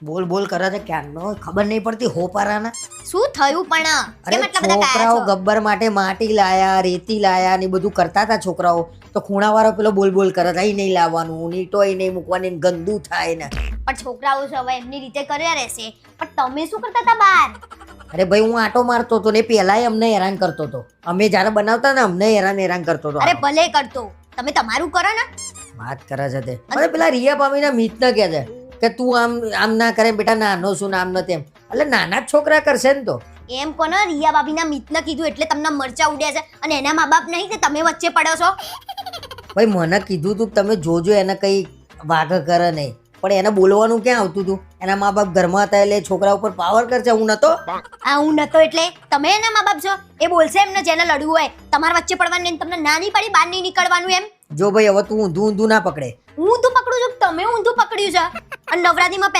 બોલ બોલ કરે છે ક્યારનો ખબર નહીં પડતી હોપારાના. શું થયું પણ? અરે કેમ આટલા બધા છોકરાઓ છો? ગબ્બર માટે માટી લાયા રેતી લાયા ને એ બધું કરતા હતા છોકરાઓ. તો ખૂણાવાળો પેલો બોલ બોલ કરે છે અહીં નહીં લાવવાનું નીટોય નહીં મૂકવાની ને ગંદુ થાય ને. પણ છોકરાઓ છે હવે એમની રીતે કર્યા રહેશે. પણ તમે શું કરતા હતા બહાર? અરે ભાઈ હું આટો મારતો હતો ને પેલાય અમને હેરાન કરતો હતો. અમે જ્યારે બનાવતા ને અમને હેરાન હેરાન કરતો હતો અરે ભલે કરતો. તમે તમારું કરો ને. વાત કરે છે તે. અરે પેલા રિયા પામીના મિતને કહે છે કે તું આમ આમ ના કરે બેટા નાનો શું ને આમ ન તેમ એટલે નાના જ છોકરા કરશે ને તો. એમ કોને રિયા બાબીના મિતને કીધું એટલે તમને મરચા ઉડ્યા છે અને એના મા બાપ નહીં કે તમે વચ્ચે પડો છો? ભાઈ મને કીધું તું તમે જોજો એને કઈ વાઘ કરે નહીં. પણ એને બોલવાનું ક્યાં આવતું હતું એના મા બાપ ઘરમાં હતા એટલે છોકરા ઉપર પાવર કરશે હું નતો? આ હું નતો એટલે? તમે એના મા બાપ છો? એ બોલશે એમને જેને લડવું હોય. તમારા વચ્ચે પડવાનું તમને ના નહીં પડી બહાર નહીં નીકળવાનું એમ? જો ભાઈ હવે તું ઊંધું ઊંધું ના પકડે. હું ઊંધું પકડું છું તમે ઊંધું પકડ્યું છે? અને નવરાત્રીમાં